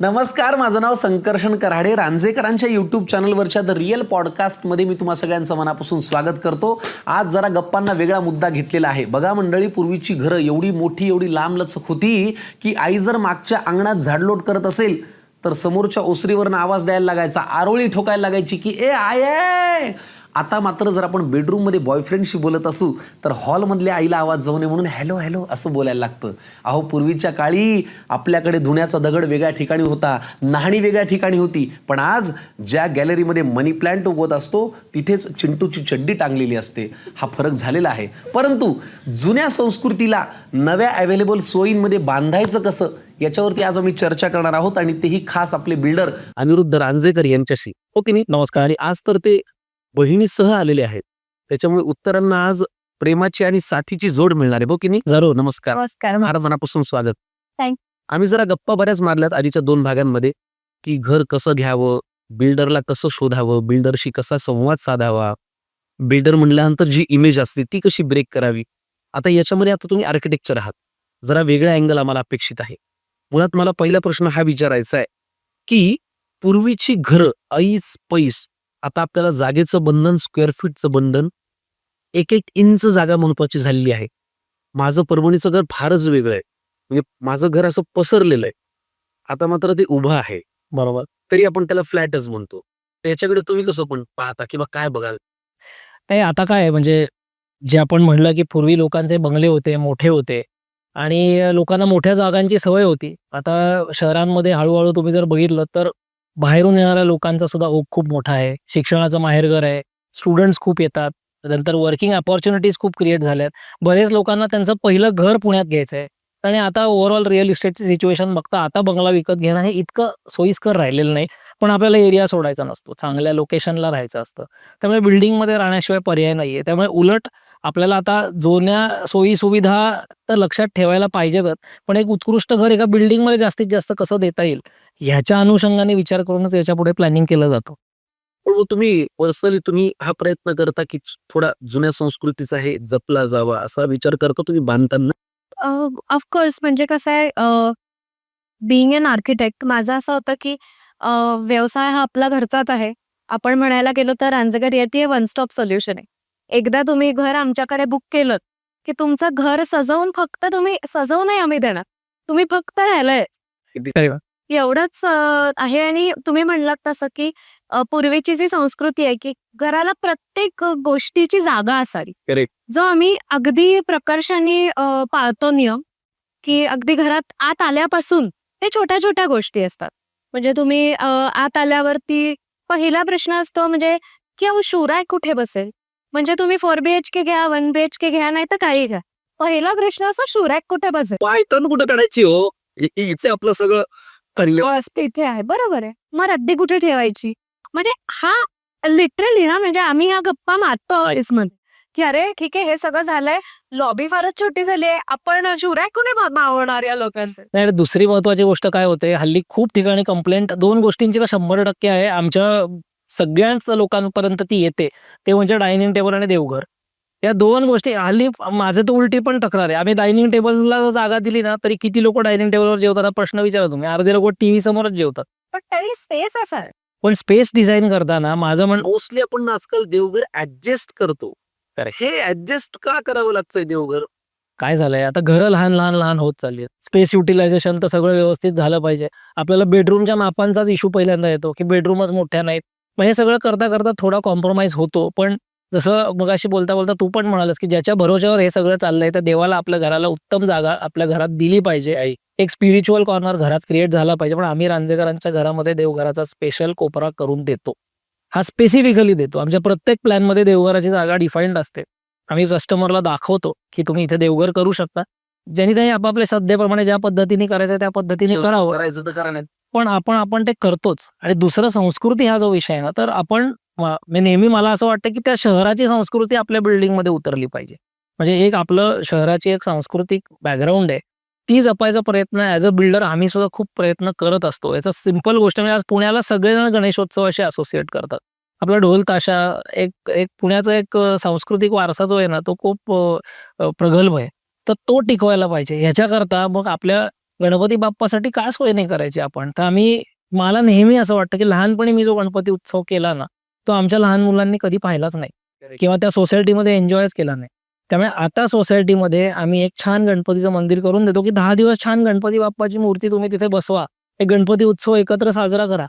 नमस्कार माझं नाव संकर्षण कराडे. रांजेकरांच्या यूट्यूब चॅनलवरच्या द रिअल पॉडकास्टमध्ये मी तुम्हा सगळ्यांचं मनापासून स्वागत करतो. आज जरा गप्पांना वेगळा मुद्दा घेतलेला आहे. बघा मंडळी पूर्वीची घरं एवढी मोठी एवढी लांब लचक होती की आई जर मागच्या अंगणात झाडलोट करत असेल तर समोरच्या ओसरीवरनं आवाज द्यायला लागायचा. आरोळी ठोकायला लागायची की ए आय आता मात्र जर आपण बेडरूममध्ये बॉयफ्रेंडशी बोलत असू तर हॉलमधल्या आईला आवाज जाऊ नये म्हणून हॅलो हॅलो असं बोलायला लागतं. अहो पूर्वीच्या काळी आपल्याकडे धुण्याचा दगड वेगळ्या ठिकाणी होता नाहणी वेगळ्या ठिकाणी होती. पण आज ज्या गॅलरीमध्ये मनी प्लॅन्ट उगवत असतो तिथेच चिंटूची चड्डी टांगलेली असते. हा फरक झालेला आहे. परंतु जुन्या संस्कृतीला नव्या अवेलेबल सोयींमध्ये बांधायचं कसं याच्यावरती आज आम्ही चर्चा करणार आहोत आणि तेही खास आपले बिल्डर अनिरुद्ध रांजेकर यांच्याशी. ओके नाही नमस्कार. आणि आज तर ते बहिणीसह आलेले आहेत. त्याच्यामुळे उत्तरांना आज प्रेमाची आणि साथीची जोड मिळणार आहे. बो की नाही? जरूर. नमस्कार. नमस्कार. फार मनापासून स्वागत. Thank- आम्ही जरा गप्पा बऱ्याच मारल्यात आधीच्या दोन भागांमध्ये की घर कसं घ्यावं बिल्डरला कसं शोधावं बिल्डरशी कसा संवाद साधावा. बिल्डर म्हणल्यानंतर जी इमेज असते ती कशी ब्रेक करावी? आता याच्यामध्ये आता तुम्ही आर्किटेक्चर आहात. जरा वेगळा अँगल आम्हाला अपेक्षित आहे. मुळात मला पहिला प्रश्न हा विचारायचा आहे की पूर्वीची घरं ऐस पैस आता आपल्याला जागेचं बंधन स्क्वेअर फीटचं बंधन एक एक इंच जागा महत्वाची झालेली आहे. माझं परभणीचं घर फारच वेगळं आहे. म्हणजे माझं घर असं पसरलेलं आहे. आता मात्र ते उभं आहे. बरोबर. तरी आपण त्याला फ्लॅटच म्हणतो. तर याच्याकडे तुम्ही कसं पण पाहता किंवा काय बघाल? नाही आता काय आहे, म्हणजे जे आपण म्हणलं की पूर्वी लोकांचे बंगले होते मोठे होते आणि लोकांना मोठ्या जागांची सवय होती. आता शहरांमध्ये हळूहळू तुम्ही जर बघितलं तर बाहेरून येणाऱ्या लोकांचा सुद्धा ओघ खूप मोठा आहे. शिक्षणाचं माहेरघर आहे. स्टुडंट्स खूप येतात. नंतर वर्किंग अपॉर्च्युनिटीज खूप क्रिएट झाल्यात. बरेच लोकांना त्यांचं पहिलं घर पुण्यात घ्यायचं आहे आणि आता ओव्हरऑल रिअल इस्टेटची सिच्युएशन बघता आता बंगला विकत घेणं हे इतकं सोयीस्कर राहिलेलं नाही. पण आपल्याला एरिया सोडायचा नसतो. चांगल्या लोकेशनला राहायचं असतं. त्यामुळे बिल्डिंगमध्ये राहण्याशिवाय पर्याय नाहीये. त्यामुळे उलट आपल्याला आता जुन्या सोयी सुविधा तर लक्षात ठेवायला पाहिजेतच पण एक उत्कृष्ट घर एका बिल्डिंगमध्ये जास्तीत जास्त कसं देता येईल ह्याच्या अनुषंगाने विचार करूनच याच्यापुढे प्लॅनिंग केलं जातं. पण तुम्ही पर्सनली तुम्ही हा प्रयत्न करता की थोडा जुन्या संस्कृतीचा हे जपला जावा असा विचार करता तुम्ही बांधताना? ऑफकोर्स म्हणजे कसं आहे बिईंग अन आर्किटेक्ट माझं असं होतं की व्यवसाय हा आपला घरचाच आहे. आपण म्हणायला गेलो तर रांजगर येते वन स्टॉप सोल्युशन आहे. एकदा तुम्ही घर आमच्याकडे बुक केलं की तुमचं घर सजवून फक्त तुम्ही सजवूनही आम्ही देणार. तुम्ही फक्त राहायला किती- एवढंच आहे आणि तुम्ही म्हणलात तसं की पूर्वीची जी संस्कृती आहे की घराला प्रत्येक गोष्टीची जागा असावी. जो आम्ही अगदी प्रकर्षाने पाळतो नियम की अगदी घरात आत आल्यापासून ते छोट्या छोट्या गोष्टी असतात. म्हणजे तुम्ही आत आल्यावरती पहिला प्रश्न असतो म्हणजे की अहो शिवराय कुठे बसेल? म्हणजे तुम्ही फोर बी एच के घ्या वन बी एच के घ्या नाही तर काही घ्या. पहिला प्रश्न असा शिवराय कुठे बसेल? पायथन कुठं काढायची हो? इ- इ- इथे आपलं सगळं बस इथे आहे. बरोबर आहे. मग रद्दी कुठे ठेवायची? म्हणजे हा लिटरली ना म्हणजे आम्ही ह्या गप्पा मारतो मध्ये की अरे ठीक आहे हे सगळं झालंय. लॉबी फारच छोटी झाली आहे. आपण शिवराय कुठे मा- मावणार या लोकांचे? नाही आणि दुसरी महत्वाची गोष्ट काय होते? हल्ली खूप ठिकाणी कंप्लेंट दोन गोष्टींची तर शंभर टक्के आहे. आमच्या सगळ्याच लोकांपर्यंत ती येते. ते म्हणजे डायनिंग टेबल आणि देवघर. या दोन गोष्टी हल्ली माझं तर उलटी पण तक्रार आहे. आम्ही डायनिंग टेबलला जर जागा दिली ना तरी किती लोक डायनिंग टेबलवर जेवतात प्रश्न विचारा तुम्ही. अर्धे लोक टीव्ही समोरच जेवतात. पण तरी स्पेस असा. पण स्पेस डिझाईन करताना माझं म्हण मोस्टली आपण आजकाल देवघर ऍडजस्ट करतो. हे ऍडजस्ट का करावं लागतंय देवघर? काय झालंय? आता घरं लहान लहान लहान होत चालली स्पेस युटिलायझेशन तर सगळं व्यवस्थित झालं पाहिजे. आपल्याला बेडरूमच्या मापांचाच इश्यू पहिल्यांदा येतो की बेडरूमच मोठ्या नाहीत. मग हे सगळं करता करता थोडा कॉम्प्रोमाइज होतो. पण जसं मगाशी बोलता बोलता तू पण म्हणालास की ज्याच्या भरोश्यावर हे सगळं चाललंय तर देवाला आपल्या घराला उत्तम जागा आपल्या घरात दिली पाहिजे आई. एक स्पिरिच्युअल कॉर्नर घरात क्रिएट झाला पाहिजे. पण आम्ही रांजेकरांच्या घरामध्ये देवघराचा स्पेशल कोपरा करून देतो. हा स्पेसिफिकली देतो. आमच्या प्रत्येक प्लॅनमध्ये देवघराची जागा डिफाईंड असते. आम्ही कस्टमरला दाखवतो की तुम्ही इथे देवघर करू शकता. ज्यांनी त्यांनी आपापल्या सध्याप्रमाणे ज्या पद्धतीने करायचं त्या पद्धतीने करावं. करायचं तर करा नाही पण आपण आपण ते करतोच. आणि दुसरं संस्कृती हा जो विषय आहे ना तर आपण नेहमी मला असं वाटतं की त्या शहराची संस्कृती आपल्या बिल्डिंगमध्ये उतरली पाहिजे. म्हणजे एक आपलं शहराची एक सांस्कृतिक बॅकग्राऊंड आहे. ती जपायचा प्रयत्न ॲज अ बिल्डर आम्ही सुद्धा खूप प्रयत्न करत असतो. याचा सिंपल गोष्ट म्हणजे आज पुण्याला सगळेजण गणेशोत्सवाशी असोसिएट करतात. आपला ढोल ताशा एक एक पुण्याचा एक सांस्कृतिक वारसा जो आहे ना तो खूप प्रगल्भ आहे. तर तो टिकवायला पाहिजे. ह्याच्याकरता मग आपल्या गणपती बाप्पासाठी का सोय नाही करायची आपण? तर आम्ही मला नेहमी असं वाटतं की लहानपणी मी जो गणपती उत्सव केला ना तो आमच्या लहान मुलांनी कधी पाहिलाच नाही. किंवा त्या सोसायटीमध्ये एन्जॉयच केला नाही. त्यामुळे आता सोसायटीमध्ये आम्ही एक छान गणपतीचं मंदिर करून देतो की दहा दिवस छान गणपती बाप्पाची मूर्ती तुम्ही तिथे बसवा. एक गणपती उत्सव एकत्र साजरा करा.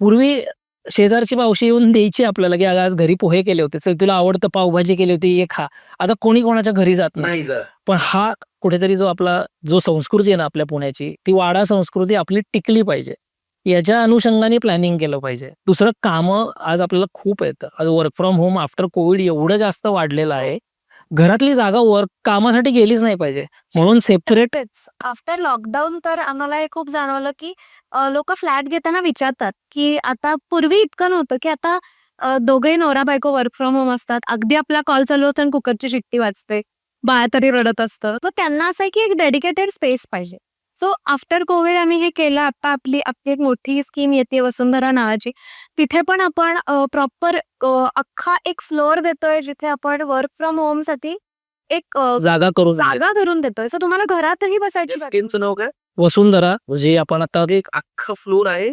पूर्वी शेजारची मावशी येऊन द्यायची आपल्याला की "अगं, आज घरी पोहे केले होते. तुला आवडतं पावभाजी केली होती ये खा. आता कोणी कोणाच्या घरी जात नाही. पण हा कुठेतरी जो आपला जो संस्कृती आहे ना आपल्या पुण्याची ती वाडा संस्कृती आपली टिकली पाहिजे. याच्या अनुषंगाने प्लॅनिंग केलं पाहिजे. दुसरं कामं आज आपल्याला खूप येतं आज work from home after Covid एवढं जास्त वाढलेलं आहे. घरातली जागा वर्क कामासाठी गेलीच नाही पाहिजे. म्हणून सेपरेट आफ्टर लॉकडाऊन तर आम्हाला हे खूप जाणवलं की लोक फ्लॅट घेताना विचारतात की आता पूर्वी इतकं नव्हतं की आता दोघेही नवरा बायको वर्क फ्रॉम होम असतात. अगदी आपला कॉल चालू असतो आणि कुकरची शिट्टी वाजते. बाळ तरी रडत असतं. तर त्यांना असं आहे की एक डेडिकेटेड स्पेस पाहिजे. सो आफ्टर कोविड आम्ही हे केलं. आता आपली आपली एक मोठी स्कीम येते वसुंधरा नावाची. तिथे पण आपण प्रॉपर अख्खा एक फ्लोअर देतोय जिथे आपण वर्क फ्रॉम होमसाठी एक जागा करून जागा धरून देतोय. सो तुम्हाला घरातही बसायची स्कीमचं नाव काय? वसुंधरा जे आपण आता एक अख्खा फ्लोर आहे.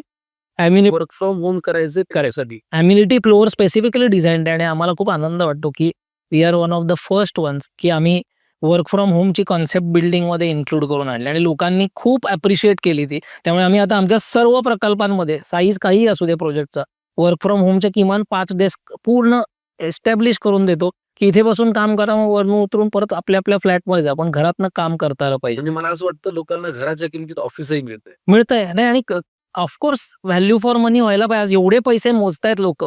वर्क फ्रॉम होम करायचं. करायसाठी. ॲम्युनिटी फ्लोअर स्पेसिफिकली डिझाईन आहे आणि आम्हाला खूप आनंद वाटतो की we are one of the first ones की आम्ही वर्क फ्रॉम होमची कॉन्सेप्ट बिल्डिंगमध्ये इन्क्लूड करून आणली. आणि लोकांनी खूप ॲप्रिशिएट केली ती. त्यामुळे आम्ही आता आमच्या सर्व प्रकल्पांमध्ये साईज काही असू दे प्रोजेक्टचा वर्क फ्रॉम होमचे किमान पाच डेस्क पूर्ण एस्टॅब्लिश करून देतो. की इथे बसून काम करा मग वरून उतरून परत आपल्या आपल्या फ्लॅटमध्ये जा. पण घरातनं काम करता आलं पाहिजे. म्हणजे मला असं वाटतं लोकांना घराच्या किमतीत ऑफिसही मिळतंय. मिळतंय. नाही आणि ऑफकोर्स व्हॅल्यू फॉर मनी व्हायला पाहिजे. आज एवढे पैसे मोजतायत लोक.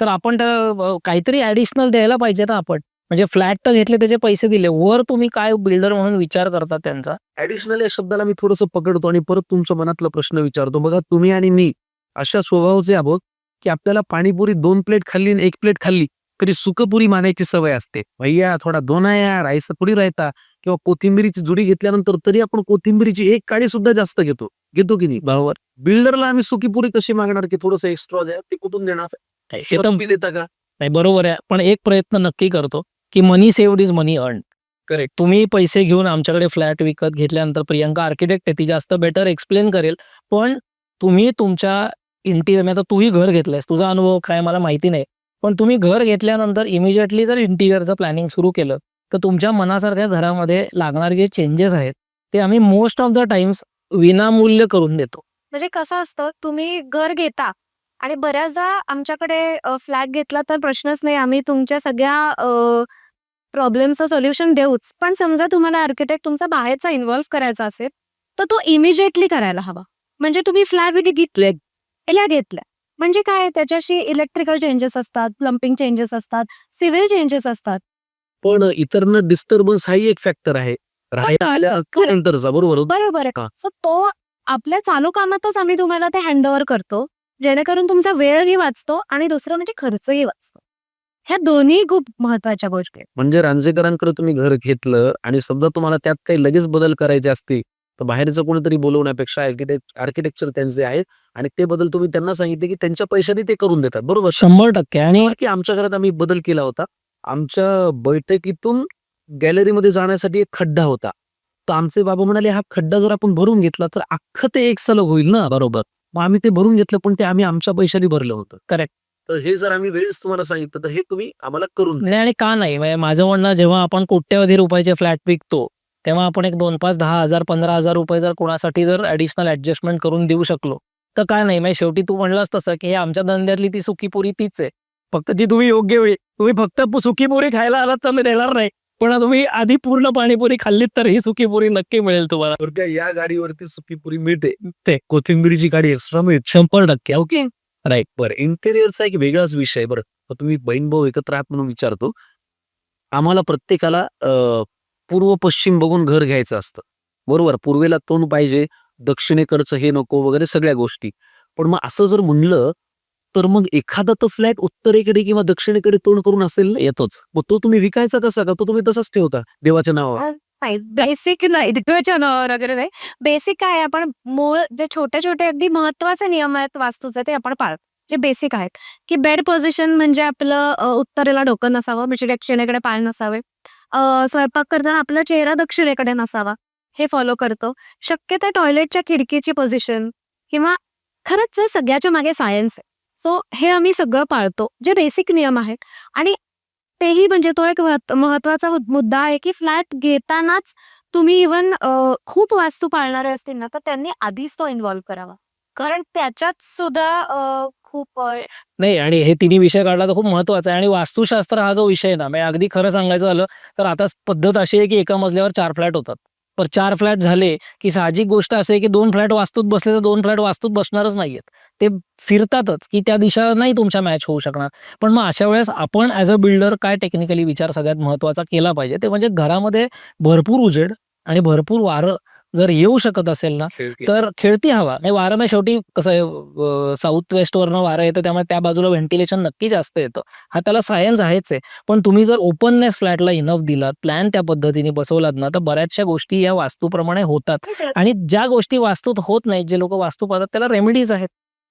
तर आपण त्या काहीतरी ऍडिशनल द्यायला पाहिजे ना आपण. म्हणजे फ्लॅट तर घेतले त्याचे पैसे दिले. वर तुम्ही काय बिल्डर म्हणून विचार करता त्यांचा? ऍडिशनल या शब्दाला मी थोडंसं पकडतो आणि परत तुमच्या मनातला प्रश्न विचारतो. बघा तुम्ही आणि मी अशा स्वभावाचे आहोत की आपल्याला पाणीपुरी दोन प्लेट खाल्ली आणि एक प्लेट खाल्ली तरी सुकपुरी मानायची सवय असते. भैया थोडा दोना यार ऐसा थोडी राहता किंवा कोथिंबिरीची जुडी घेतल्यानंतर तरी आपण कोथिंबिरीची एक काडी सुद्धा जास्त घेतो. घेतो की नाही? बरोबर. बिल्डरला आम्ही सुकीपुरी कशी मागणार की थोडस एक्स्ट्रा द्या ते कुठून देणार? देता का? नाही बरोबर आहे. पण एक प्रयत्न नक्की करतो की money saved is money earn Correct. तुम्ही पैसे घेऊन आमच्याकडे फ्लॅट विकत घेतल्यानंतर प्रियंका आर्किटेक्ट आहे ती जास्त बेटर एक्सप्लेन करेल. पण तुम्ही तुमच्या इंटिरियर आता तूही घर घेतलंयस. तुझा अनुभव काय मला माहिती नाही. पण तुम्ही घर घेतल्यानंतर इमिजिएटली जर इंटिरियरचं प्लॅनिंग सुरू केलं तर तुमच्या मनासारख्या घरामध्ये लागणारे जे चेंजेस आहेत ते आम्ही मोस्ट ऑफ द टाइम्स विनामूल्य करून देतो. म्हणजे कसं असतं तुम्ही घर घेता आणि बऱ्याचदा आमच्याकडे फ्लॅट घेतला तर प्रश्नच नाही. आम्ही तुमच्या सगळ्या प्रॉब्लेमचं सोल्युशन देऊच. पण समजा तुम्हाला आर्किटेक्ट तुमचा बाहेरचा इन्व्हॉल्व्ह करायचा असेल तर तो इमिजिएटली करायला हवा. म्हणजे तुम्ही फ्लॅट घेतले या घेतल्या. म्हणजे काय? त्याच्याशी इलेक्ट्रिकल चेंजेस असतात प्लंपिंग चेंजेस असतात सिव्हिल चेंजेस असतात. पण इतरनं डिस्टर्बन्स हाही एक फॅक्टर आहे. बरोबर? बरोबर आहे. तो आपल्या चालू कामातच आम्ही तुम्हाला ते हँडओव्हर करतो. जेणेकरून तुमचा वेळही वाचतो आणि दुसरं म्हणजे खर्चही वाचतो. ह्या दोन्ही खूप महत्त्वाच्या गोष्टी आहेत. म्हणजे रांजेकरांकडे तुम्ही घर घेतलं आणि समजा तुम्हाला त्यात काही लगेच बदल करायचे असतील तर बाहेरचं कोणीतरी बोलवण्यापेक्षा आर्किटेक्ट आर्किटेक्चर त्यांचे आहेत आणि ते बदल तुम्ही त्यांना सांगितले की त्यांच्या पैशाने ते करून देतात. बरोबर? शंभर टक्के आणि की आमच्या घरात आम्ही बदल केला होता. आमच्या बैठकीतून गॅलरीमध्ये जाण्यासाठी एक खड्डा होता. तर आमचे बाबा म्हणाले हा खड्डा जर आपण भरून घेतला तर अख्खं ते एक सलग होईल ना? बरोबर. मग आम्ही ते भरून घेतलं पण ते आम्ही आमच्या पैशाने भरलं होतं Correct. तर हे जर आम्ही वेळेस तुम्हाला सांगितलं तर हे तुम्ही आम्हाला करून द्या. नाही आणि का नाही म्हणजे माझं म्हणणं जेव्हा आपण कोट्यवधी रुपयाचे फ्लॅट विकतो तेव्हा आपण एक दोन पाच दहा हजार पंधरा हजार रुपये जर कोणासाठी जर ऍडिशनल ऍडजस्टमेंट करून देऊ शकलो तर काय नाही म्हणजे शेवटी तू म्हणलास तसं की हे आमच्या धंद्यातली ती सुकीपुरी तीच आहे फक्त ती तुम्ही योग्य वेळी तुम्ही फक्त पु- सुकीपुरी खायला आलात तर मी देणार नाही पण तुम्ही आधी पूर्ण पाणीपुरी खाल्लीत तर ही सुकीपुरी नक्की मिळेल तुम्हाला. या गाडीवरती सुकी पुरी मिळते. ते कोथिंबिरीची गाडी एक्स्ट्रा मिळते शंभर टक्के ओके? राईट बरं. इंटेरियरचा एक वेगळाच विषय बरं. तुम्ही बहीण भाऊ एकत्र आहात म्हणून विचारतो. आम्हाला प्रत्येकाला अं, पूर्व पश्चिम बघून घर घ्यायचं असतं. बरोबर? पूर्वेला तोंड पाहिजे दक्षिणेकडचं हे नको वगैरे सगळ्या गोष्टी. पण मग असं जर म्हणलं तर मग एखादा तर फ्लॅट उत्तरेकडे किंवा दक्षिणेकडे तोंड करून असेल ना? येतोच. मग तो तुम्ही विकायचा कसा का? तो तुम्ही तसाच ठेवता देवाच्या नावावर? नाही बेसिक नाही देवाच्या नावावर वगैरे नाही. बेसिक काय आहे, आपण मूळ जे छोटे छोटे अगदी महत्त्वाचे नियम आहेत वास्तूचे ते आपण पाळतो. जे बेसिक आहेत. की बेड पोझिशन म्हणजे आपलं उत्तरेला डोकं नसावं म्हणजे दक्षिणेकडे पाय नसावे. स्वयंपाक करताना आपला चेहरा दक्षिणेकडे नसावा. हे फॉलो करतो. शक्यतो टॉयलेटच्या खिडकीची पोझिशन किंवा खरंच सगळ्याच्या मागे सायन्स आहे. सो हे आम्ही सगळं पाळतो जे बेसिक नियम आहेत. आणि तेही म्हणजे तो एक महत्त्वाचा मुद्दा आहे की फ्लॅट घेतानाच तुम्ही इवन खूप वास्तू पाळणारे असतील ना तर त्यांनी आधीच तो इन्व्हॉल्व्ह करावा. कारण त्याच्यात सुद्धा खूप नाही आणि हे तिन्ही विषय काढला तर खूप महत्त्वाचा आहे. आणि वास्तुशास्त्र हा जो विषय ना म्हणजे अगदी खरं सांगायचं झालं तर आता पद्धत अशी आहे की एका मजल्यावर चार फ्लॅट होतात. पर चार फ्लॅट झाले की साहजिक गोष्ट असे आहे की दोन फ्लॅट वास्तूत बसले तर दोन फ्लॅट वास्तूत बसणारच नाहीयेत. ते फिरतातच की त्या दिशा नाही तुमच्या मॅच होऊ शकणार. पण मग अशा वेळेस आपण ॲज अ बिल्डर काय टेक्निकली विचार सगळ्यात महत्त्वाचा केला पाहिजे? ते म्हणजे घरामध्ये भरपूर उजेड आणि भरपूर वारं जर येऊ शकत असेल ना तर खेळती हवा. म्हणजे वारं शेवटी कसं आहे साऊथ वेस्टवरनं वारं येतं त्यामुळे त्या बाजूला व्हेंटिलेशन नक्की जास्त येतं. हा त्याला सायन्स आहेच आहे. पण तुम्ही जर ओपननेस फ्लॅटला इनफ दिलात प्लॅन त्या पद्धतीने बसवलात ना तर बऱ्याचशा गोष्टी या वास्तूप्रमाणे होतात. आणि ज्या गोष्टी वास्तूत होत नाहीत जे लोक वास्तू पाहतात त्याला रेमेडीज आहेत.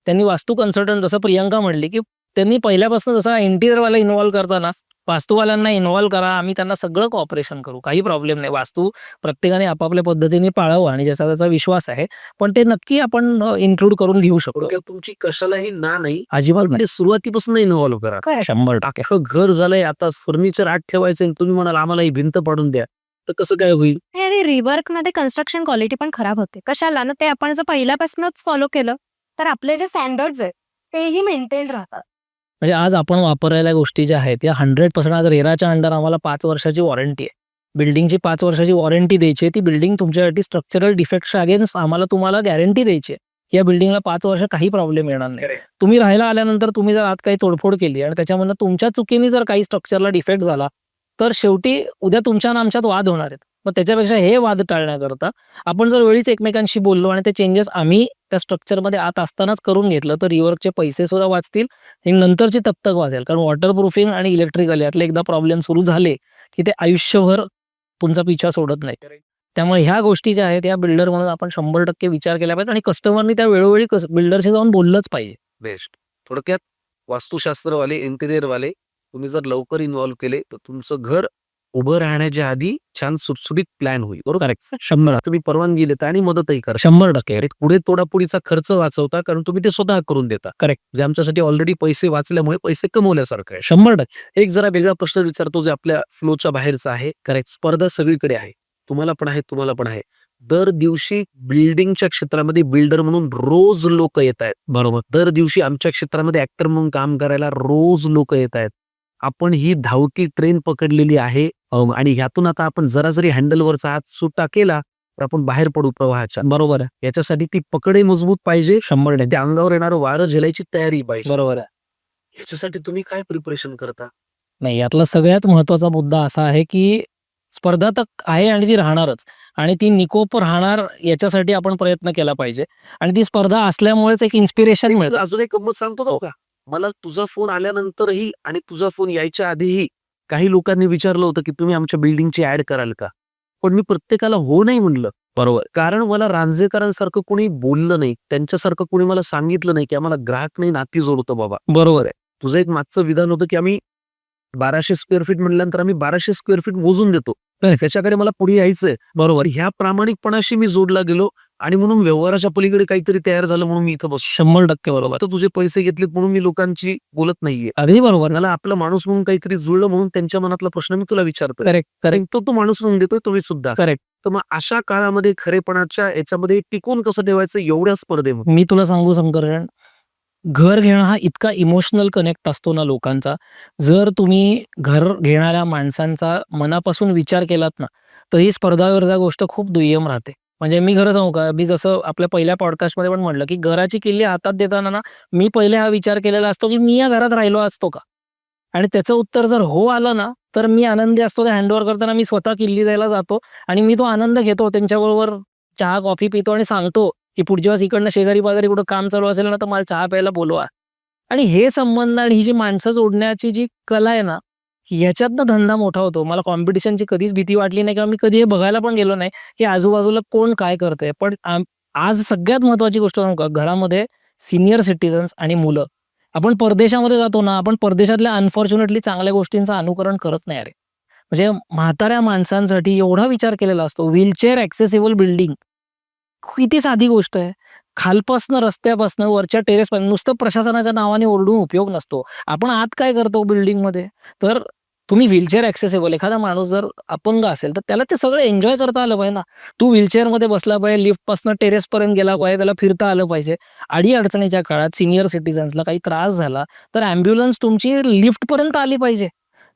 त्यांनी वास्तू कन्सल्टंट जसं प्रियंका म्हणली की त्यांनी पहिल्यापासून जसा इंटिरियरवाला इन्व्हॉल्व करताना वास्तूवाल्यांना इन्व्हॉल्व करा आम्ही त्यांना सगळं कॉपरेशन करू. काही प्रॉब्लेम नाही. वास्तू प्रत्येकाने आपापल्या पद्धतीने पाळावं आणि ज्याचा त्याचा विश्वास आहे. पण ते नक्की आपण इन्क्लूड करून घेऊ शकतो. तुमची कशालाही ना नाही अजिबात नाही. म्हणजे सुरुवातीपासून इन्व्हॉल्व्ह करा. काय? शंभर टक्के. अख्खं घर झालंय आता फर्निचर आत ठेवायचं आणि तुम्ही म्हणाल आम्हाला ही भिंत पाडून द्या. तर कसं काय होईल? आणि रिवर्कमध्ये कन्स्ट्रक्शन क्वालिटी पण खराब होते. कशाला ना ते आपण जर पहिल्यापासूनच फॉलो केलं तर आपले जे स्टँडर्ड्स आहेत तेही मेंटेन राहतात. म्हणजे आज आपण वापरलेल्या गोष्टी ज्या आहेत या हंड्रेड पर्सेंट आज रेराच्या अंडर आम्हाला पाच वर्षाची वॉरंटी आहे. बिल्डिंगची पाच वर्षाची वॉरंटी द्यायची आहे ती बिल्डिंग तुमच्यासाठी स्ट्रक्चरल डिफेक्टच्या अगेन्स्ट आम्हाला तुम्हाला गॅरंटी द्यायची आहे. या बिल्डिंगला पाच वर्ष काही प्रॉब्लेम येणार नाही. तुम्ही राहायला आल्यानंतर तुम्ही जर आत काही तोडफोड केली आणि त्याच्यामधनं तुमच्या चुकीने जर काही स्ट्रक्चरला डिफेक्ट झाला तर शेवटी उद्या तुमच्या आणि आमच्यात वाद होणार आहेत. मग त्याच्यापेक्षा हे वाद टाळण्याकरता आपण जर वेळीच एकमेकांशी बोललो आणि ते चेंजेस आम्ही त्या स्ट्रक्चरमध्ये आत असतानाच करून घेतलं तर रिवर्कचे पैसे सुद्धा वाचतील आणि नंतरची तप्तक वाचेल. कारण वॉटर प्रूफिंग आणि इलेक्ट्रिकल यातले एकदा प्रॉब्लेम सुरू झाले की ते आयुष्यभर तुमचा पिछा सोडत नाही त्यामुळे ह्या गोष्टी ज्या आहेत या बिल्डर म्हणून आपण शंभर टक्के विचार केला पाहिजे आणि कस्टमरनी त्या वेळोवेळी बिल्डरशी जाऊन बोललंच पाहिजे. बेस्ट थोडक्यात वास्तुशास्त्रवाले इंटिरियरवाले तुम्ही जर लवकर इन्व्हॉल्व्ह केले तर तुमचं घर उभं राहण्याच्या आधी छान सुटसुटीत प्लॅन होईल बरोबर करेक्ट शंभर तुम्ही परवानगी देता आणि मदतही करा शंभर टक्के. आणि पुढे तोडापुडीचा खर्च वाचवता कारण तुम्ही ते स्वतः करून देता. Correct. जे आमच्यासाठी ऑलरेडी पैसे वाचल्यामुळे पैसे कमवल्यासारखं आहे. शंभर टक्के. एक जरा वेगळा प्रश्न विचारतो जे आपल्या फ्लोच्या बाहेरचा आहे. करेक्ट स्पर्धा सगळीकडे आहे. तुम्हाला पण आहे तुम्हाला पण आहे. दर दिवशी बिल्डिंगच्या क्षेत्रामध्ये बिल्डर म्हणून रोज लोक येत आहेत. बरोबर. दर दिवशी आमच्या क्षेत्रामध्ये ऍक्टर म्हणून काम करायला रोज लोक येत आहेत. आपण ही धावती ट्रेन पकडलेली आहे. आणि ह्यातून आता आपण जरा जरी हँडलवरचा हात सुट्टा केला तर आपण बाहेर पडू प्रवाहाच्या. बरोबर आहे. याच्यासाठी ती पकडे मजबूत पाहिजे. शंभर टक्के. त्या अंगावर येणारं वारं झेलायची तयारी पाहिजे. बरोबर आहे. याच्यासाठी तुम्ही काय प्रिपरेशन करता? नाही यातला सगळ्यात महत्त्वाचा मुद्दा असा आहे की स्पर्धा तर आहे आणि ती राहणारच. आणि ती निकोप राहणार याच्यासाठी आपण प्रयत्न केला पाहिजे. आणि ती स्पर्धा असल्यामुळेच एक इन्स्पिरेशन मिळतं. अजून एक गंमत सांगतो का? मला तुझा फोन आल्यानंतरही आणि तुझा फोन यायच्या आधीही काही लोकांनी विचारलं होतं की तुम्ही आमच्या बिल्डिंगची ऍड कराल का? पण मी प्रत्येकाला हो नाही म्हणलं. बरोबर. कारण मला रांजेकरांसारखं कोणी बोललं नाही त्यांच्यासारखं कोणी मला सांगितलं नाही की आम्हाला ग्राहक नाही नाती जोडतो बाबा. बरोबर आहे. तुझं एक मागचं विधान होतं की आम्ही बाराशे स्क्वेअर फीट म्हणल्यानंतर आम्ही बाराशे स्क्वेअर फीट मोजून देतो. त्याच्याकडे मला पुढे यायचंय. बरोबर. ह्या प्रामाणिकपणाशी मी जोडला गेलो आणि म्हणून व्यवहाराच्या पलीकडे काहीतरी तयार झालं म्हणून मी इथं बसतो शंभर टक्के बरोबर. आता तुझे पैसे घेतलेत म्हणून मी लोकांची बोलत नाहीये. अगदी बरोबर. मला आपला माणूस म्हणून काहीतरी जुळलं म्हणून त्यांच्या मनातला प्रश्न मी तुला विचारतो करेक्ट कारण तो तो माणूस म्हणून देतोय तुम्ही सुद्धा. करेक्ट. तर मग अशा काळामध्ये खरेपणाच्या याच्यामध्ये टिकून कसं ठेवायचं एवढ्या स्पर्धेमध्ये? मी तुला सांगू संकरण घर घेणं हा इतका इमोशनल कनेक्ट असतो ना लोकांचा. जर तुम्ही घर घेणाऱ्या माणसांचा मनापासून विचार केलात ना तर ही स्पर्धा गोष्ट खूप दुय्यम राहते. म्हणजे मी खरं सांगू का? मी जसं आपल्या पहिल्या पॉडकास्टमध्ये पण म्हटलं की घराची किल्ली हातात देताना ना मी पहिले हा विचार केलेला असतो की मी या घरात राहिलो असतो का? आणि त्याचं उत्तर जर हो आलं ना तर मी आनंदी असतो. ते हँडओव्हर करताना मी स्वतः किल्ली द्यायला जातो आणि मी तो आनंद घेतो त्यांच्याबरोबर चहा कॉफी पितो आणि सांगतो की पुढच्या वेळेस इकडनं शेजारी पाजारी कुठं काम चालू असेल ना तर मला चहा प्यायला बोलवा. आणि हे संबंध आणि ही जी माणसं जोडण्याची जी कला आहे ना ह्याच्यातनं धंदा मोठा होतो. मला कॉम्पिटिशनची कधीच भीती वाटली नाही किंवा मी कधी हे बघायला पण गेलो नाही की आजूबाजूला कोण काय करतंय. पण आज सगळ्यात महत्वाची गोष्ट सांगू का? घरामध्ये सिनियर सिटीजन्स आणि मुलं. आपण परदेशामध्ये जातो ना आपण परदेशातल्या अनफॉर्च्युनेटली चांगल्या गोष्टींचं अनुकरण करत नाही अरे म्हणजे म्हाताऱ्या माणसांसाठी एवढा विचार केलेला असतो. व्हीलचेअर ॲक्सेसिबल बिल्डिंग किती साधी गोष्ट आहे. खालपासनं रस्त्यापासनं वरच्या टेरेसपासून नुसतं प्रशासनाच्या नावाने ओरडून उपयोग नसतो. आपण आत काय करतो बिल्डिंगमध्ये तर तुम्ही व्हीलचेअर ॲक्सेसेबल एखादा माणूस जर अपंग असेल तर त्याला ते सगळं एन्जॉय करता आलं पाहिजे ना. तू व्हीलचेअरमध्ये बसला पाहिजे लिफ्टपासून टेरेसपर्यंत गेला पाहिजे त्याला फिरता आलं पाहिजे. आडी अडचणीच्या काळात सिनियर सिटीजन्सला काही त्रास झाला तर ॲम्ब्युलन्स तुमची लिफ्टपर्यंत आली पाहिजे.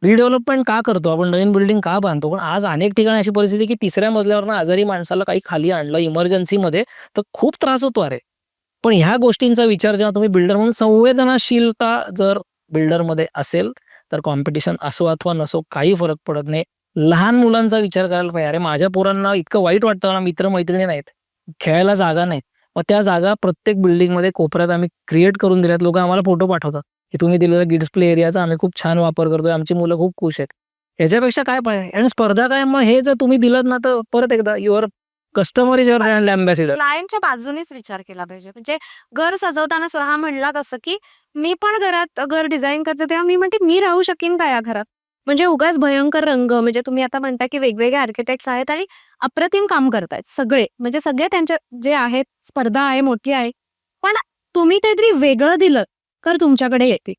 रिडेव्हलपमेंट का करतो? आपण नवीन बिल्डिंग का बांधतो? पण आज अनेक ठिकाणी अशी परिस्थिती की तिसऱ्या मजल्यावरनं आजारी माणसाला काही खाली आणलं इमर्जन्सीमध्ये तर खूप त्रास होतो अरे. पण ह्या गोष्टींचा विचार जेव्हा तुम्ही बिल्डर म्हणून संवेदनाशीलता जर बिल्डरमध्ये असेल तर कॉम्पिटिशन असो अथवा नसो काही फरक पडत नाही. लहान मुलांचा विचार करायला पाहिजे. अरे माझ्या पोरांना इतकं वाईट वाटतं ना मित्र मैत्रिणी नाहीत खेळायला जागा नाहीत. मग त्या जागा प्रत्येक बिल्डिंगमध्ये कोपऱ्यात आम्ही क्रिएट करून दिल्यात. लोक आम्हाला फोटो पाठवतात. की तुम्ही दिलेला गिड्स प्ले एरियाचा आम्ही खूप छान वापर करतोय. आमची मुलं खूप खुश आहेत. याच्यापेक्षा काय पाहिजे? आणि स्पर्धा काय? मग हे जर तुम्ही दिलं ना तर परत एकदा your customer is your brand ambassador क्लायंटच्या बाजूनेच विचार केला पाहिजे. म्हणजे घर सजवताना स्वतः म्हणला तसं की मी पण घरात घर डिझाईन करते तेव्हा मी म्हणते मी राहू शकेन का या घरात? म्हणजे उगाच भयंकर रंग म्हणजे तुम्ही आता म्हणता की वेगवेगळे आर्किटेक्ट आहेत आणि अप्रतिम काम करतायत सगळे. म्हणजे सगळे त्यांच्या जे आहेत स्पर्धा आहे मोठी आहे. पण तुम्ही काहीतरी वेगळं दिलं. तर तुमच्याकडे येते.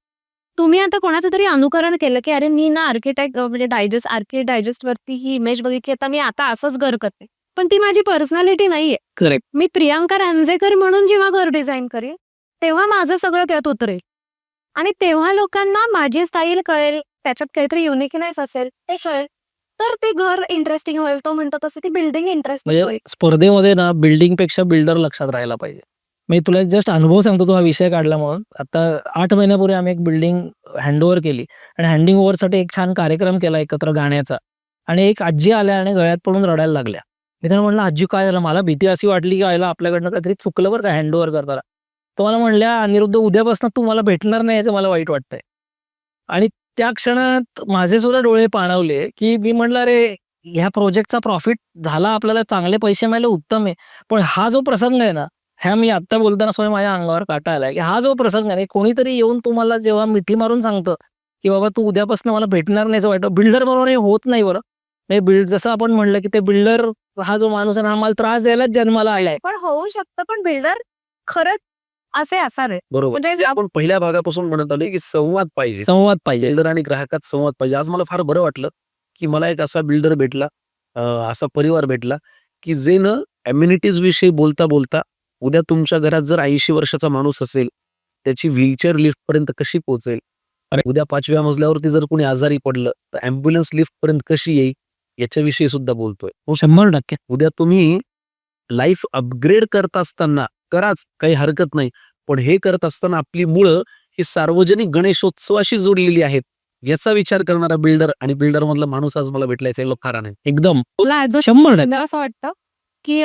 तुम्ही आता कोणाचं तरी अनुकरण केलं की अरे मी ना आर्किटेक्ट म्हणजे डायजेस्ट आर्किटेक्ट डायजेस्ट वरती ही इमेज बघितली आता मी आता असंच घर करते. पण ती माझी पर्सनॅलिटी नाहीये. करेक्ट मी प्रियांका रांजेकर म्हणून जेव्हा घर डिझाईन करेल तेव्हा माझं सगळं त्यात उतरेल. आणि तेव्हा लोकांना माझी स्टाईल कळेल त्याच्यात काहीतरी युनिकनेस असेल ते कळेल. तर ते घर इंटरेस्टिंग होईल तो म्हणतो तसं ती बिल्डिंग इंटरेस्टिंग म्हणजे होईल. स्पर्धेमध्ये ना बिल्डिंगपेक्षा बिल्डर लक्षात राहायला पाहिजे. मी तुला जस्ट अनुभव सांगतो तो हा विषय काढला म्हणून. आता आठ महिन्यापूर्वी आम्ही एक बिल्डिंग हँडओव्हर केली. आणि हँडिंग ओव्हरसाठी एक छान कार्यक्रम केला एकत्र गाण्याचा. आणि एक आजी आल्या आणि गळ्यात पडून रडायला लागल्या. मी त्यांना म्हणलं आजी काय झालं? मला भीती अशी वाटली की आयला आपल्याकडनं काहीतरी चुकलं बरं का हँडओव्हर करताना. तो मला म्हणल्या अनिरुद्ध उद्यापासून तू मला भेटणार नाही याचं मला वाईट वाटतंय. आणि त्या क्षणात माझे सुद्धा डोळे पाणवले की मी म्हणलं अरे ह्या प्रोजेक्टचा प्रॉफिट झाला आपल्याला चांगले पैसे मिळाले उत्तम आहे. पण हा जो प्रसंग आहे ना ह्या मी आत्ता बोलताना स्वतः माझ्या अंगावर काटा आलाय की हा जो प्रसंग आहे कोणीतरी येऊन तुम्हाला जेव्हा मिठी मारून सांगतं की बाबा तू उद्यापासून मला भेटणार नाही वाईट बिल्डर बरोबर हे होत नाही बरं. म्हणजे बिल्ड जसं आपण म्हणलं की ते बिल्डर हा जो माणूस आहे ना हा मला त्रास द्यायलाच जन्माला आलाय. पण होऊ शकतं पण बिल्डर खरंच असे असावे बरोबर. म्हणजे आपण पहिल्या भागापासून म्हणत आलोय की संवाद पाहिजे. संवाद पाहिजे. बिल्डर आणि ग्राहकात संवाद पाहिजे. आज मला फार बरं वाटलं की मला एक असा बिल्डर भेटला अं, असा परिवार भेटला की जे न अम्युनिटीज विषयी बोलता बोलता उद्या तुमच्या घरात जर ऐंशी वर्षाचा माणूस असेल त्याची व्हीलचेअर लिफ्ट पर्यंत कशी पोहोचेल? अरे. उद्या पाचव्या मजल्यावरती जर कोणी आजारी पडलं तर अँब्युलन्स लिफ्ट पर्यंत कशी येईल? याच्याविषयी सुद्धा बोलतोय. शंभर टक्के. उद्या तुम्ही लाईफ अपग्रेड करत असताना कराच काही हरकत नाही. पण हे करत असताना आपली मुळं ही सार्वजनिक गणेशोत्सवाशी जोडलेली आहेत. याचा विचार करणारा बिल्डर आणि बिल्डर मधला माणूस आज मला भेटलायचा लोक खरा नाही. एकदम. मला ऍज शंभर असं वाटतं की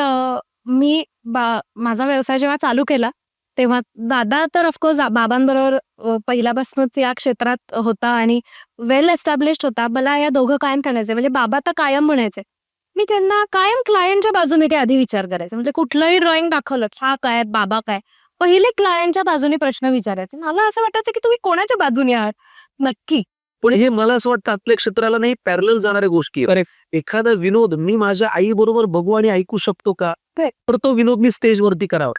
मी बा- माझा व्यवसाय जेव्हा चालू केला तेव्हा दादा तर ऑफकोर्स बाबांबरोबर पहिल्यापासूनच या क्षेत्रात होता आणि वेल एस्टॅब्लिश्ड होता. मला या दोघं कायम करायचे. म्हणजे बाबा तर कायम म्हणायचे. मी त्यांना कायम क्लायंटच्या बाजूने ते आधी विचार करायचे. म्हणजे कुठलंही ड्रॉइंग दाखवलं हा काय बाबा काय पहिले क्लायंटच्या बाजूने प्रश्न विचारायचे. मला असं वाटायचं की तुम्ही कोणाच्या बाजूने आहात? नक्की. पण हे मला असं वाटतं आपल्या क्षेत्राला नाही पॅरल जाणाऱ्या गोष्टी. एखादा विनोद मी माझ्या आई बरोबर बघू आणि ऐकू शकतो का. तर तो विनोद मी स्टेजवरती करावा.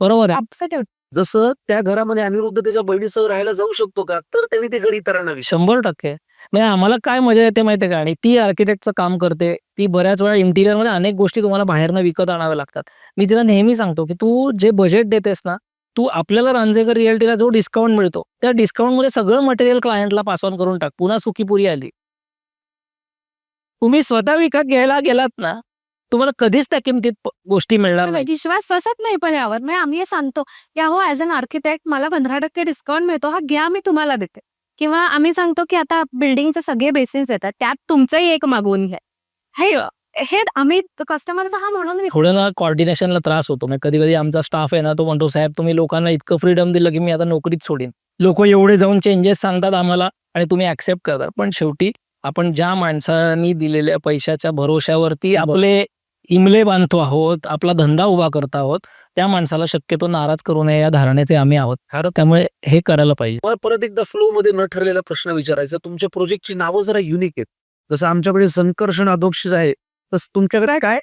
बरोबर आहे. जसं त्या घरामध्ये अनिरुद्ध त्याच्या बहिणीसह राहायला जाऊ शकतो का तर त्यांनी ते घरी इतरांना विचार शंभर टक्के. म्हणजे आम्हाला काय मजा येते माहितीये का? आणि ती आर्किटेक्टचं काम करते. ती बऱ्याच वेळा इंटिरियरमध्ये अनेक गोष्टी तुम्हाला बाहेरनं विकत आणाव्या लागतात. मी तिला नेहमी सांगतो की तू जे बजेट देतेस ना तू आपल्याला रांजेकर रिअल्टीला जो डिस्काउंट मिळतो त्या डिस्काउंटमध्ये सगळं मटेरियल क्लायंटला पास ऑन करून टाक. पुन्हा सुखीपुरी आली. तुम्ही स्वतः विकत घ्यायला गेलात ना तुम्हाला कधीच त्या किमतीत गोष्टी मिळणार नाही विश्वास बसत नाही पण यावर. म्हणजे आम्ही हे सांगतो की अहो ऍज अन आर्किटेक्ट मला पंधरा टक्के डिस्काउंट मिळतो. हा घ्या मी तुम्हाला देते. किंवा आम्ही सांगतो की आता बिल्डिंगचे सगळे बेसिन्स येतात. त्यात तुमचंही एक मागवून घ्या. हे हे आम्ही कस्टमरचा हा म्हणून थोडं ना कॉर्डिनेशनला त्रास होतो. म्हणजे कधी कधी आमचा स्टाफ आहे ना तो म्हणतो साहेब तुम्ही लोकांना इतकं फ्रीडम दिलं की मी आता नोकरीच सोडीन. लोक एवढे जाऊन चेंजेस सांगतात आम्हाला आणि तुम्ही ऍक्सेप्ट करता पण शेवटी आपण ज्या माणसांनी दिलेल्या पैशाच्या भरोश्यावरती आपले इमले बांधतो आहोत आपला धंदा उभा करत आहोत त्या माणसाला शक्यतो नाराज करू नये या धारणेचे आम्ही आहोत. खरं त्यामुळे हे करायला पाहिजे. मला परत एकदा फ्लो मध्ये न ठरलेला प्रश्न विचारायचा. तुमच्या प्रोजेक्टची नावं जरा युनिक आहेत. जसं आमच्याकडे संकर्षण अधोक्षित आहे. तसं तुमच्याकडे काय?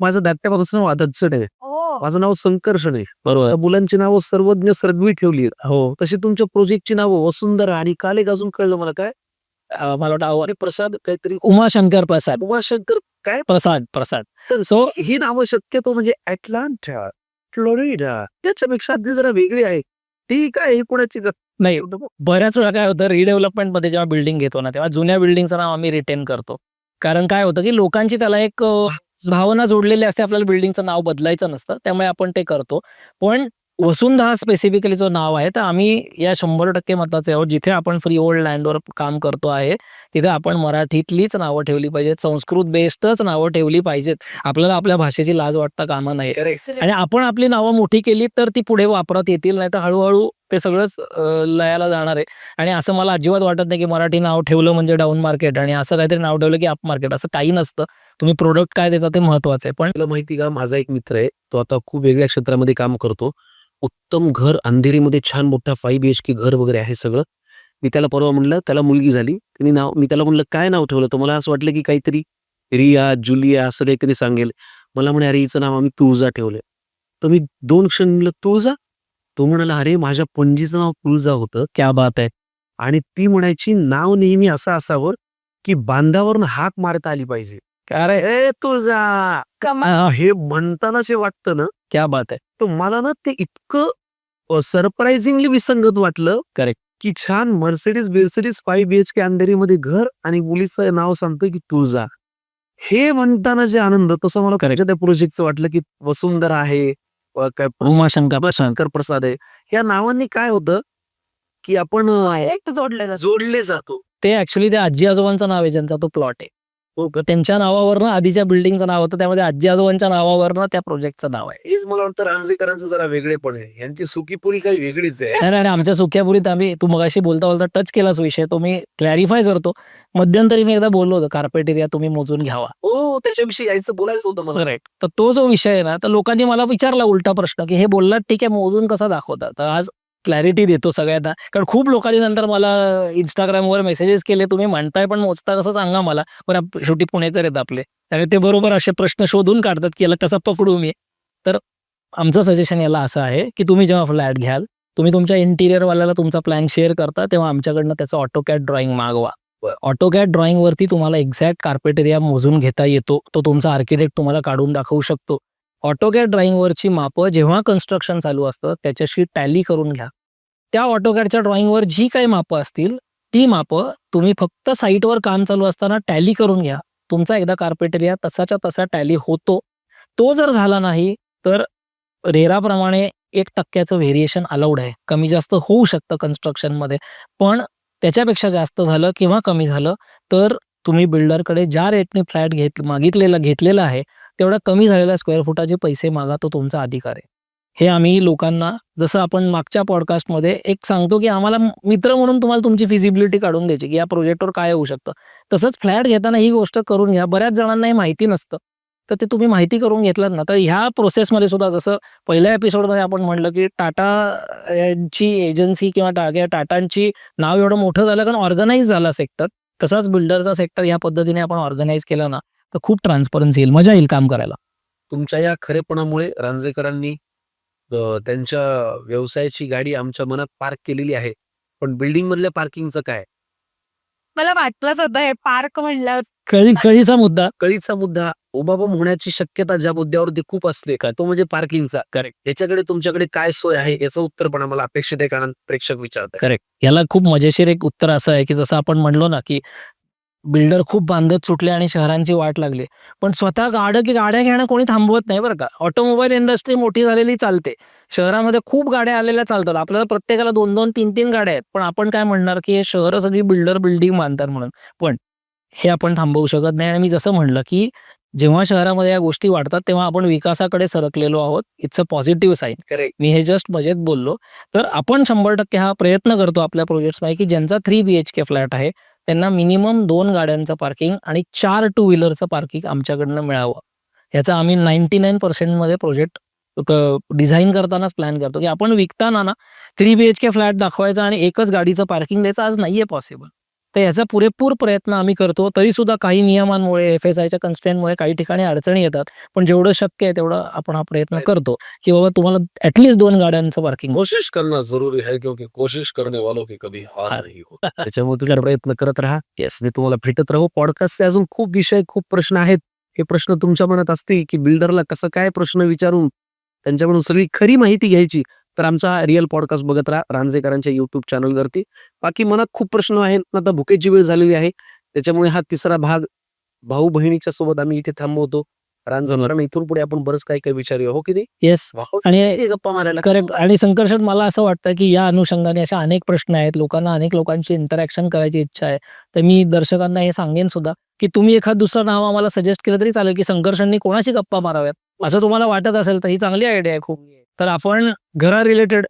माझं दात्यापासून नाव अधक्षण आहे माझं नाव संकर्षण आहे. बरोबर. मुलांची नावं सर्वज्ञ सर्वी ठेवली हो. तशी तुमच्या प्रोजेक्टची नावं वसुंधरा आणि काल एक अजून कळलं मला काय? अं, मला वाटतं आणि प्रसाद काहीतरी उमाशंकर प्रसाद. उमाशंकर काय? प्रसाद प्रसाद. सो ही नावं शक्यतो म्हणजे अटलांटा फ्लोरिडा त्याच्यापेक्षा अगदी जरा वेगळी आहे. ती काय हे कोणाची ग- नाही बऱ्याच वेळा काय होतं रिडेव्हलपमेंटमध्ये जेव्हा बिल्डिंग घेतो ना तेव्हा जुन्या बिल्डिंगचं नाव आम्ही रिटेन करतो. कारण काय होतं की लोकांची त्याला एक अ, भावना जोडलेली असते आपल्याला बिल्डिंगचं नाव बदलायचं नसतं त्यामुळे आपण ते करतो. पण वसुंधरा स्पेसिफिकली जो नाव आहे तर आम्ही या शंभर टक्के मताचे आहोत. जिथे आपण फ्री ओल्ड लँडवर काम करतो आहे तिथे आपण मराठीतलीच नावं ठेवली पाहिजेत. संस्कृत बेस्डच नावं ठेवली पाहिजेत. आपल्याला आपल्या भाषेची लाज वाटता कामा नये. आणि आपण आपली नावं मोठी केली तर ती पुढे वापरात येतील नाही तर हळूहळू ते सगळंच लयाला जाणार आहे. आणि असं मला अजिबात वाटत नाही की मराठी नाव ठेवलं म्हणजे डाऊन मार्केट आणि असं काहीतरी नाव ठेवलं की अप मार्केट असं काही नसतं. तुम्ही प्रोडक्ट काय देता ते महत्वाचं आहे. पण तुला माहिती का? माझा एक मित्र आहे. तो आता खूप वेगळ्या क्षेत्रामध्ये काम करतो. उत्तम घर अंधेरीमध्ये छान मोठा फाईव्ह बी एच के घर वगैरे आहे सगळं. मी त्याला परवा म्हणलं त्याला मुलगी झाली. त्यांनी नाव मी त्याला म्हणलं काय नाव ठेवलं तर मला असं वाटलं की काहीतरी रिया जुलिया असं काहीतरी सांगेल. मला म्हणे अरे हिचं नाव आम्ही तुळजा ठेवलंय. तर मी दोन क्षण म्हणलं तुळजा? तो म्हणाला अरे माझ्या पणजीचं नाव तुळजा होतं. क्या बात आहे. आणि ती म्हणायची नाव नेहमी असं असावं की बांधावरून हाक मारता आली पाहिजे. अरे ए तुळजा! हे म्हणतानाचे वाटतं ना. क्या बात आहे. तर मला ना ते इतकं सरप्राइझिंगली विसंगत वाटलं Correct. की छान मर्सिडीज बिर्सिडीज फाईव्ह बी एच के अंधेरीमध्ये घर आणि मुलीचं नाव सांगतोय की तुळजा हे म्हणताना जे आनंद तसं मला. तुमच्या त्या प्रोजेक्टचं वाटलं की वसुंधरा आहे उमाशंकर शंकर प्रसाद आहे या नावांनी काय होतं की आपण अं, जोडलेलं जोडले जातो ते ऍक्च्युली त्या आजी आजोबांचं नाव आहे ज्यांचा तो प्लॉट आहे? त्यांच्या नावावरनं आधीच्या बिल्डिंगचं नाव होतं त्यामध्ये आजी आजोबांच्या नावावरनं त्या प्रोजेक्टचं नाव आहे. हेच मला वाटतं रांझेकरांचं जरा वेगळेपण आहे. यांची सुकीपुरी काही वेगळीच आहे. नाही नाही, नाही, आमच्या सुक्यापुरीत आम्ही तू मगाशी बोलता बोलता टच केलाच विषय तो मी क्लॅरिफाय करतो. मध्यंतरी मी एकदा बोललो होतो कार्पेट एरिया तुम्ही मोजून घ्यावा. हो त्याच्याविषयी यायचं बोलायचं होतं मला. करेक्ट तर तो जो विषय आहे ना तर लोकांनी मला विचारला उलटा प्रश्न की हे बोललात ठीक आहे मोजून कसा दाखवता? तर आज क्लॅरिटी देतो सगळ्यांना. कारण खूप लोकांनी नंतर मला इंस्टाग्रामवर मेसेजेस केले तुम्ही म्हणताय पण मोजता कसं सांगा मला. पण आप- शेवटी पुणेकर आहेत आपले. त्यामुळे ते बरोबर असे प्रश्न शोधून काढतात की याला कसा पकडू मी? तर आमचं सजेशन याला असं आहे की तुम्ही जेव्हा फ्लॅट घ्याल तुम्ही तुमच्या इंटिरियरवाल्याला तुमचा प्लॅन शेअर करता तेव्हा आमच्याकडनं त्याचं ऑटोकॅट ड्रॉइंग मागवा. ऑटोकॅट ड्रॉइंगवरती तुम्हाला एक्झॅक्ट कार्पेटेरिया मोजून घेता येतो. तो तुमचा आर्किटेक्ट तुम्हाला काढून दाखवू शकतो. ऑटोकॅड ड्रॉइंगवरची मापं जेव्हा कन्स्ट्रक्शन चालू असतं त्याच्याशी टॅली करून घ्या. त्या ऑटोकॅडच्या ड्रॉइंगवर जी काही मापं असतील ती मापं तुम्ही फक्त साईटवर काम चालू असताना टॅली करून घ्या. तुमचा एकदा कार्पेटेरिया तसाच्या तसा टॅली होतो. तो जर झाला नाही तर रेराप्रमाणे एक टक्क्याचं व्हेरिएशन अलाउड आहे. कमी जास्त होऊ शकतं कन्स्ट्रक्शनमध्ये पण त्याच्यापेक्षा जास्त झालं किंवा कमी झालं तर तुम्ही बिल्डरकडे ज्या रेटने फ्लॅट घेत मागितलेला घेतलेला आहे तेवढा कमी झालेल्या स्क्वेअर फुटाचे पैसे मागा तो तुमचा अधिकार आहे. हे आम्ही लोकांना जसं आपण मागच्या पॉडकास्टमध्ये एक सांगतो की आम्हाला मित्र म्हणून तुम्हाला तुमची फिजिबिलिटी काढून द्यायची की या प्रोजेक्टवर काय होऊ शकतं. तसंच फ्लॅट घेताना ही गोष्ट करून घ्या. बऱ्याच जणांना हे माहिती नसतं. तर ते तुम्ही माहिती करून घेतलात ना तर ह्या प्रोसेसमध्ये सुद्धा जसं पहिल्या एपिसोडमध्ये आपण म्हटलं की टाटा यांची एजन्सी किंवा टाटांची नाव एवढं मोठं झालं कारण ऑर्गनाईज झाला सेक्टर तसाच बिल्डरचा सेक्टर या पद्धतीने आपण ऑर्गनाईज केलं ना तर खूप ट्रान्सपरन्सी येईल मजा येईल काम करायला. तुमच्या या खरेपणामुळे रांझेकरांनी अ, त्यांच्या व्यवसायाची गाडी आमच्या मनात पार्क केलेली आहे. पण बिल्डिंग मधल्या पार्किंगचं काय? मला वाटलंच होतं हे पार्क म्हणलं कळी कळीचा मुद्दा. कळीचा मुद्दा उबाबम होण्याची शक्यता ज्या मुद्द्यावरती खूप असते का तो म्हणजे पार्किंगचा. Correct. याच्याकडे तुमच्याकडे काय सोय आहे याचं उत्तर पण आम्हाला अपेक्षित आहे कारण प्रेक्षक विचारतात करेक्ट. याला खूप मजेशीर एक उत्तर असं आहे की जसं आपण म्हणलो ना की बिल्डर खूप बांधत सुटले आणि शहरांची वाट लागली. पण स्वतः गाड्या की गाड्या घेणं कोणी थांबवत नाही बरं का. ऑटोमोबाईल इंडस्ट्री मोठी झालेली चालते. शहरामध्ये खूप गाड्या आलेल्या चालतात. आपल्याला प्रत्येकाला दोन दोन तीन तीन गाड्या आहेत. पण आपण काय म्हणणार की हे शहरं सगळी बिल्डर बिल्डिंग बांधतात म्हणून. पण हे आपण थांबवू शकत नाही आणि मी जसं म्हणलं की जेव्हा शहरामध्ये या गोष्टी वाढतात तेव्हा आपण विकासाकडे सरकलेलो आहोत. It's a positive sign correct मी हे जस्ट मजेत बोललो. तर आपण शंभर टक्के हा प्रयत्न करतो आपल्या प्रोजेक्ट्समध्ये की ज्यांचा three B H K flat आहे. त्यांना मिनिमम दोन गाड्यांचं पार्किंग आणि चार टू व्हीलरचं पार्किंग आमच्याकडनं मिळावं. ह्याचा आम्ही नाईन्टी नाईन पर्सेंटमध्ये प्रोजेक्ट डिझाईन करतानाच प्लॅन करतो. की आपण विकताना ना three B H K flat दाखवायचा आणि एकच गाडीचं पार्किंग द्यायचं आज नाहीये पॉसिबल तर याचा पुरेपूर प्रयत्न आम्ही करतो. तरी सुद्धा काही नियमांमुळे एफ एस आयच्या कन्स्टेंटमुळे काही ठिकाणी अडचणी येतात. पण जेवढं शक्य आहे तेवढं आपण हा प्रयत्न करतो. की बाबा तुम्हाला ऍटलीस्ट दोन गाड्यांचं पार्किंग कोशिश करना जरूरी है क्योंकि कोशिश करने वालों की कभी हार नहीं होती. त्याच्यामुळे तुम्ही प्रयत्न करत राहा. येस मी तुम्हाला भेटत राहू. पॉडकास्टचे अजून खूप विषय खूप प्रश्न आहेत. हे प्रश्न तुमच्या मनात असतील की बिल्डरला कसं काय प्रश्न विचारून त्यांच्याकडून सगळी खरी माहिती घ्यायची? तर आमचा हा रिअल पॉडकास्ट बघत राहा रांजेकरांच्या युट्यूब चॅनलवरती बाकी मनात खूप प्रश्न आहेत आता भुकेची वेळ झालेली आहे. त्याच्यामुळे हा तिसरा भाग भाऊ बहिणीच्या सोबत आम्ही इथे थांबवतो. रांजणवर आणि इथून पुढे आपण बरंच काही काही विचारूया हो की नाही? येस आणि गप्पा मारायला करेक्ट आणि संकर्षण मला असं वाटतं की या अनुषंगाने अशा अनेक प्रश्न आहेत. लोकांना अनेक लोकांची इंटरॅक्शन करायची इच्छा आहे. तर मी दर्शकांना हे सांगेन सुद्धा की तुम्ही एखाद दुसरं नाव आम्हाला सजेस्ट केलं तरी चालेल की संकर्षणनी कोणाशी गप्पा माराव्यात? असं तुम्हाला वाटत असेल तर ही चांगली आयडिया आहे खूप. तर आपण घरा रिलेटेड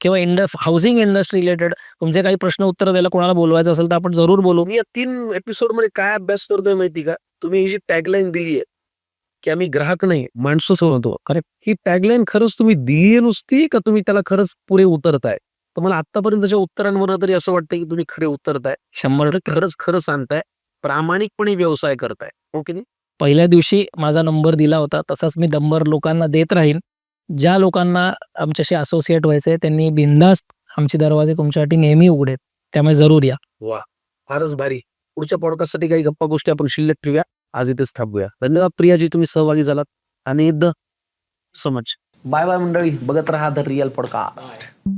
किंवा इंड हाऊसिंग इंडस्ट्री रिलेटेड तुमचे काही प्रश्न उत्तर द्यायला कोणाला बोलवायचं असेल तर आपण जरूर बोलू. मी या तीन एपिसोडमध्ये काय अभ्यास करतोय माहिती का? तुम्ही ही जी टॅगलाईन दिली आहे की आम्ही ग्राहक नाही माणसं होतो Correct. ही टॅगलाईन खरंच तुम्ही दिली नुसती का तुम्ही त्याला खरंच पुरे उतरताय? तर मला आतापर्यंतच्या उत्तरांवर तरी असं वाटतं की तुम्ही खरे उतरताय. शंभर टक्के. खरंच खरं सांगताय प्रामाणिकपणे व्यवसाय करताय. हो की नाही? पहिल्या दिवशी माझा नंबर दिला होता तसाच मी नंबर लोकांना देत राहीन. ज्या लोकांना आमच्याशी असोसिएट व्हायचंय त्यांनी बिनधास्त आमचे दरवाजे तुमच्यासाठी नेहमी उघडेत. त्यामुळे जरूर या. वा फारच भारी. पुढच्या पॉडकास्टसाठी काही गप्पा गोष्टी आपण शिल्लक ठेवूया. आज इथेच थांबूया. धन्यवाद प्रियाजी तुम्ही सहभागी झालात. आणि the so much bye bye मंडळी. बघत राहा द रिअल पॉडकास्ट.